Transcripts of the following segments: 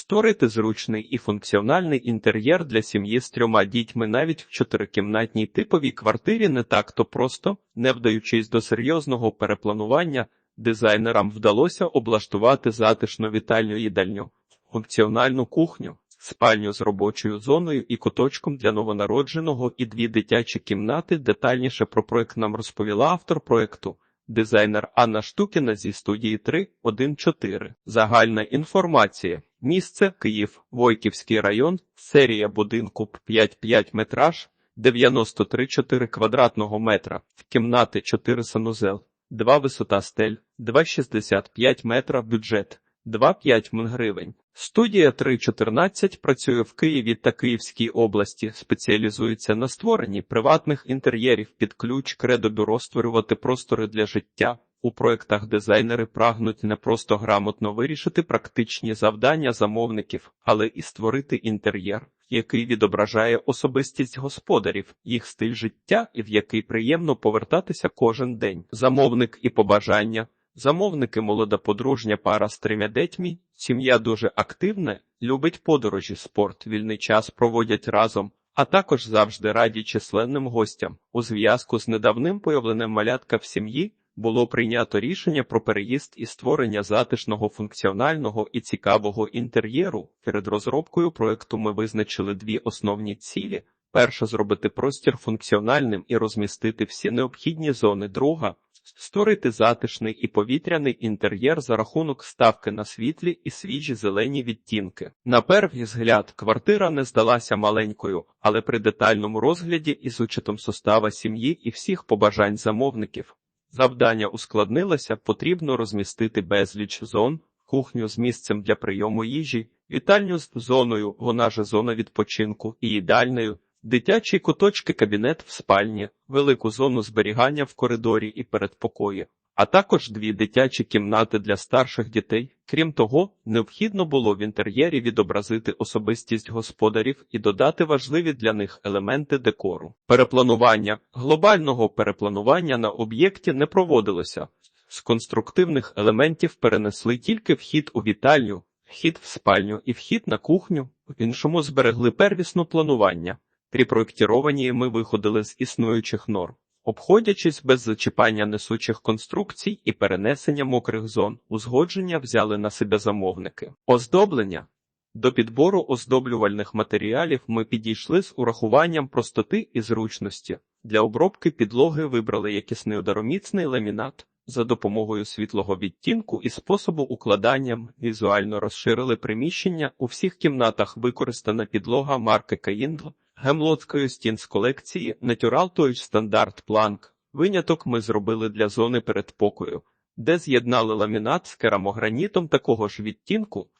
Створити зручний і функціональний інтер'єр для сім'ї з трьома дітьми навіть в чотирикімнатній типовій квартирі не так-то просто, не вдаючись до серйозного перепланування, дизайнерам вдалося облаштувати затишну вітальню їдальню, функціональну кухню, спальню з робочою зоною і куточком для новонародженого і дві дитячі кімнати. Детальніше про проект нам розповіла автор проекту. Дизайнер Анна Штукіна зі студії 3.1.4. Загальна інформація. Місце Київ, Войківський район, серія будинку 5-5 метраж, 93,4 квадратного метра, кімнати 4 санузел, 2 висота стель, 2,65 метра бюджет, 2,5 мн гривень. Студія 3.14 працює в Києві та Київській області, спеціалізується на створенні приватних інтер'єрів під ключ кредобюро створювати простори для життя. У проєктах дизайнери прагнуть не просто грамотно вирішити практичні завдання замовників, але і створити інтер'єр, який відображає особистість господарів, їх стиль життя і в який приємно повертатися кожен день. Замовник і побажання. Замовники молода подружня пара з трьома дітьми, сім'я дуже активна, любить подорожі, спорт, вільний час проводять разом, а також завжди раді численним гостям. У зв'язку з недавним появленням малятка в сім'ї було прийнято рішення про переїзд і створення затишного, функціонального і цікавого інтер'єру. Перед розробкою проекту ми визначили дві основні цілі. Перша зробити простір функціональним і розмістити всі необхідні зони. Друга створити затишний і повітряний інтер'єр за рахунок ставки на світлі і свіжі зелені відтінки. На перший взгляд, квартира не здалася маленькою, але при детальному розгляді із учетом состава сім'ї і всіх побажань замовників. Завдання ускладнилося, потрібно розмістити безліч зон, кухню з місцем для прийому їжі, вітальню з зоною, вона же зона відпочинку і їдальною. Дитячі куточки кабінет в спальні, велику зону зберігання в коридорі і передпокої, а також дві дитячі кімнати для старших дітей. Крім того, необхідно було в інтер'єрі відобразити особистість господарів і додати важливі для них елементи декору. Перепланування глобального перепланування на об'єкті не проводилося. З конструктивних елементів перенесли тільки вхід у вітальню, вхід в спальню і вхід на кухню, в іншому зберегли первісну планування. При проєктірованні ми виходили з існуючих норм, обходячись без зачіпання несучих конструкцій і перенесення мокрих зон, узгодження взяли на себе замовники. Оздоблення до підбору оздоблювальних матеріалів ми підійшли з урахуванням простоти і зручності. Для обробки підлоги вибрали якісний удароміцний ламінат. За допомогою світлого відтінку і способу укладання візуально розширили приміщення. У всіх кімнатах використана підлога марки Каїндл, гемлотської стін з колекції Natural Touch Standard Plank. Виняток ми зробили для зони передпокою, де з'єднали ламінат з керамогранітом такого ж відтінку.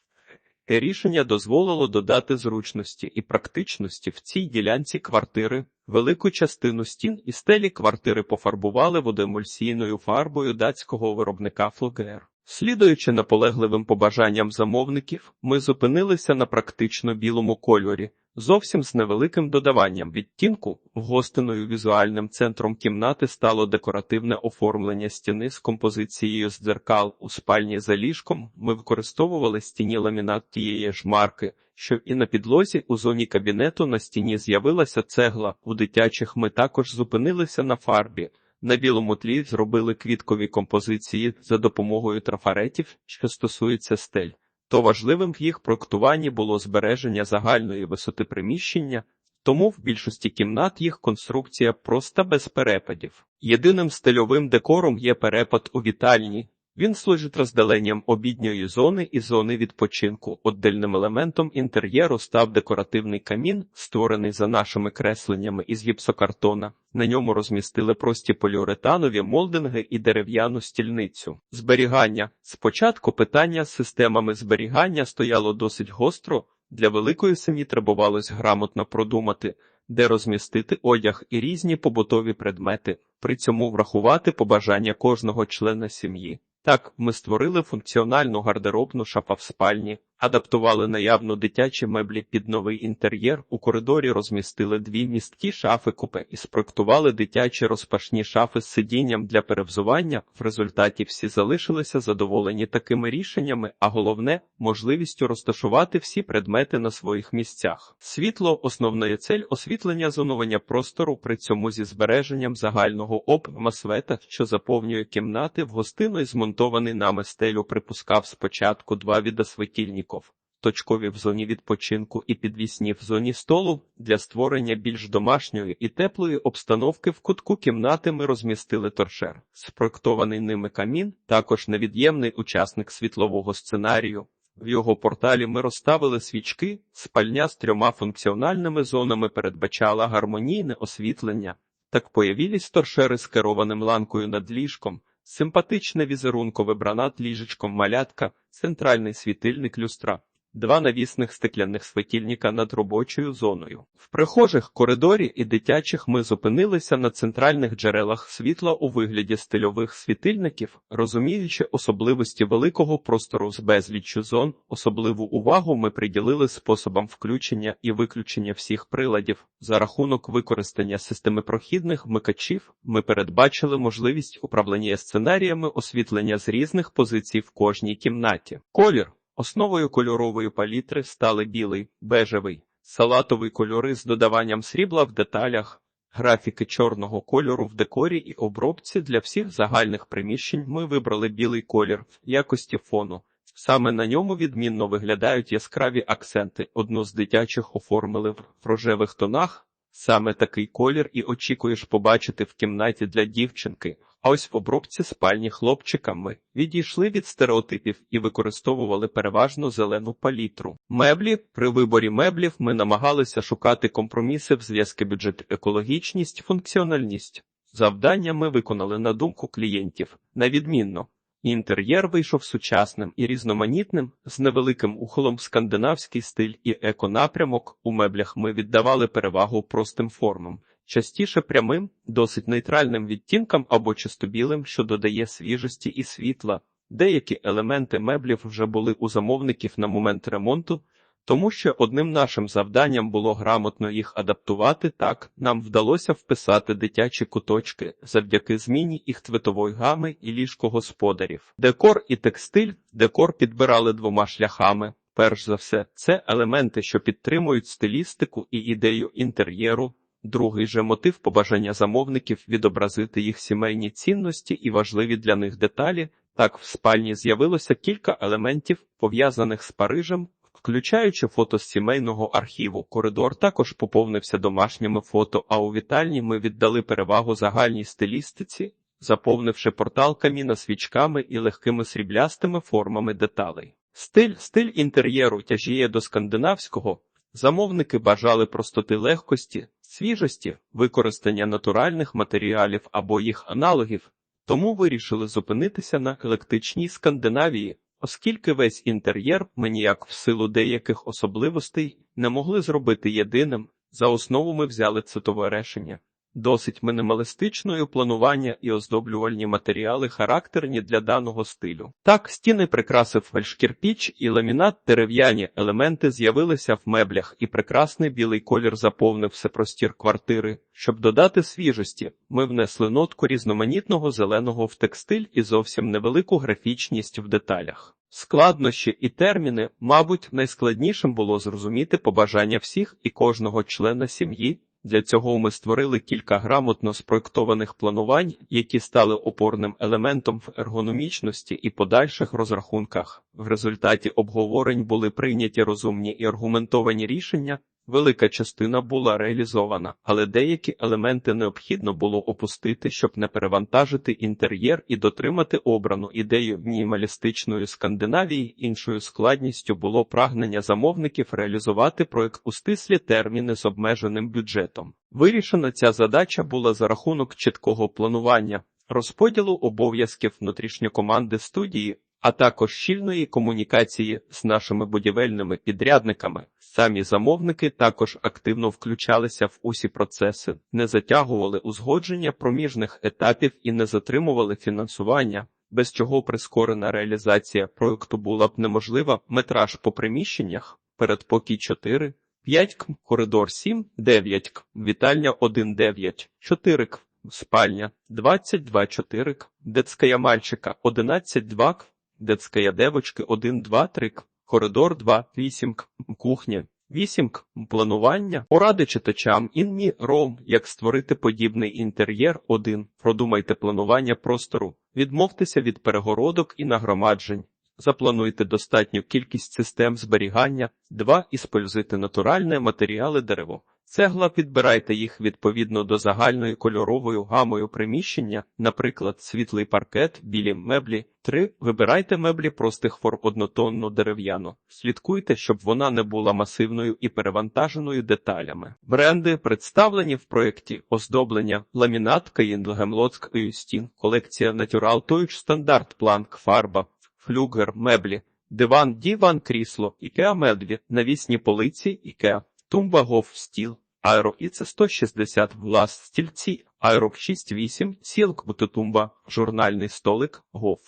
Те рішення дозволило додати зручності і практичності в цій ділянці квартири. Велику частину стін і стелі квартири пофарбували водоемульсійною фарбою датського виробника Флогер. Слідуючи наполегливим побажанням замовників, ми зупинилися на практично білому кольорі, зовсім з невеликим додаванням відтінку. Гостиною візуальним центром кімнати стало декоративне оформлення стіни з композицією з дзеркал у спальні за ліжком. Ми використовували стіні ламінат тієї ж марки, що і на підлозі у зоні кабінету на стіні з'явилася цегла. У дитячих ми також зупинилися на фарбі. На білому тлі зробили квіткові композиції за допомогою трафаретів, що стосуються стель. То важливим в їх проектуванні було збереження загальної висоти приміщення, тому в більшості кімнат їх конструкція проста без перепадів. Єдиним стильовим декором є перепад у вітальні. Він служить розділенням обідньої зони і зони відпочинку. Отдельним елементом інтер'єру став декоративний камін, створений за нашими кресленнями із гіпсокартона. На ньому розмістили прості поліуретанові молдинги і дерев'яну стільницю. Зберігання спочатку питання з системами зберігання стояло досить гостро. Для великої сім'ї требувалось грамотно продумати, де розмістити одяг і різні побутові предмети, при цьому врахувати побажання кожного члена сім'ї. Так, ми створили функціональну гардеробну шафа в спальні, Адаптували наявну дитячі меблі під новий інтер'єр. У коридорі розмістили дві місткі шафи купе і спроектували дитячі розпашні шафи з сидінням для перевзування. В результаті всі залишилися задоволені такими рішеннями, а головне можливістю розташувати всі предмети на своїх місцях. Світло основної цель освітлення зонування простору, при цьому зі збереженням загального об'єма света, що заповнює кімнати в гостиної змонтований нами стелю припускав спочатку два віда світильників. Точкові в зоні відпочинку і підвісні в зоні столу для створення більш домашньої і теплої обстановки в кутку кімнати ми розмістили торшер. Спроектований ними камін, також невід'ємний учасник світлового сценарію. В його порталі ми розставили свічки, спальня з трьома функціональними зонами передбачала гармонійне освітлення. Так появились торшери з керованим ланкою над ліжком, симпатичне візерункове бранат ліжечком малятка, центральний світильник люстра. Два навісних стекляних світильника над робочою зоною. В прихожих коридорі і дитячих ми зупинилися на центральних джерелах світла у вигляді стильових світильників, розуміючи особливості великого простору з безліччю зон, особливу увагу ми приділили способам включення і виключення всіх приладів. За рахунок використання системи прохідних вмикачів ми передбачили можливість управління сценаріями освітлення з різних позицій в кожній кімнаті. Колір Основою кольорової палітри стали білий, бежевий, салатовий кольори з додаванням срібла в деталях, графіки чорного кольору в декорі і обробці для всіх загальних приміщень ми вибрали білий колір в якості фону. Саме на ньому відмінно виглядають яскраві акценти. Одну з дитячих оформили в рожевих тонах. Саме такий колір і очікуєш побачити в кімнаті для дівчинки. А ось в обробці спальні хлопчиками відійшли від стереотипів і використовували переважно зелену палітру. Меблі при виборі меблів ми намагалися шукати компроміси в зв'язки бюджет, екологічність, функціональність. Завдання ми виконали на думку клієнтів на відмінно. Інтер'єр вийшов сучасним і різноманітним, з невеликим ухолом в скандинавський стиль і еконапрямок. У меблях ми віддавали перевагу простим формам частіше прямим, досить нейтральним відтінкам або чистобілим, що додає свіжості і світла. Деякі елементи меблів вже були у замовників на момент ремонту, тому що одним нашим завданням було грамотно їх адаптувати так, нам вдалося вписати дитячі куточки завдяки зміні їх цветової гами і ліжко господарів. Декор і текстиль, декор підбирали двома шляхами. Перш за все, це елементи, що підтримують стилістику і ідею інтер'єру. Другий же мотив побажання замовників відобразити їх сімейні цінності і важливі для них деталі. Так в спальні з'явилося кілька елементів, пов'язаних з Парижем, включаючи фото з сімейного архіву. Коридор також поповнився домашніми фото, а у вітальні ми віддали перевагу загальній стилістиці, заповнивши портал каміна свічками і легкими сріблястими формами деталей. Стиль, стиль інтер'єру тяжіє до скандинавського. Замовники бажали простоти легкості, свіжості, використання натуральних матеріалів або їх аналогів, тому вирішили зупинитися на еклектичній Скандинавії, оскільки весь інтер'єр мені як в силу деяких особливостей не могли зробити єдиним. За основу ми взяли цитове рішення. Досить мінімалістичною планування і оздоблювальні матеріали характерні для даного стилю. Так, стіни прикрасив фальшкірпіч і ламінат дерев'яні елементи з'явилися в меблях, і прекрасний білий колір заповнив все простір квартири. Щоб додати свіжості, ми внесли нотку різноманітного зеленого в текстиль і зовсім невелику графічність в деталях. Складнощі і терміни, мабуть, найскладнішим було зрозуміти побажання всіх і кожного члена сім'ї. Для цього ми створили кілька грамотно спроектованих планувань, які стали опорним елементом в ергономічності і подальших розрахунках. В результаті обговорень були прийняті розумні і аргументовані рішення, Велика частина була реалізована, але деякі елементи необхідно було опустити, щоб не перевантажити інтер'єр і дотримати обрану ідею мінімалістичної Скандинавії. Іншою складністю було прагнення замовників реалізувати проект у стислі терміни з обмеженим бюджетом. Вирішена ця задача була за рахунок чіткого планування, розподілу обов'язків внутрішньокоманди студії а також щільної комунікації з нашими будівельними підрядниками. Самі замовники також активно включалися в усі процеси, не затягували узгодження проміжних етапів і не затримували фінансування. без чого прискорена реалізація проекту була б неможлива, метраж по приміщеннях, передпокій 4, 5 км, коридор 7, 9 км, вітальня 1, 9, 4 км, спальня 22, 4 км, детская мальчика 11, 2 км, детская девочки 1, 2, 3 коридор 2, 8 кухня 8 планування, поради читачам інмі ром, як створити подібний інтер'єр 1, продумайте планування простору, відмовтеся від перегородок і нагромаджень. Заплануйте достатню кількість систем зберігання. 2. Іспользуйте натуральні матеріали дерево. Цегла підбирайте їх відповідно до загальної кольорової гамою приміщення, наприклад, світлий паркет, білі меблі. 3. Вибирайте меблі простих форм однотонну дерев'яну. Слідкуйте, щоб вона не була масивною і перевантаженою деталями. Бренди представлені в проєкті оздоблення, ламінат Каїн стін, колекція Natural Touch стандарт планк фарба, флюгер, меблі, диван, діван, крісло, ікеа меблі, навісні полиці, ікеа, тумба гоф стіл, аеро іце 160 влас стільці, аерок 6-8, сілк бутитумба, журнальний столик, гоф.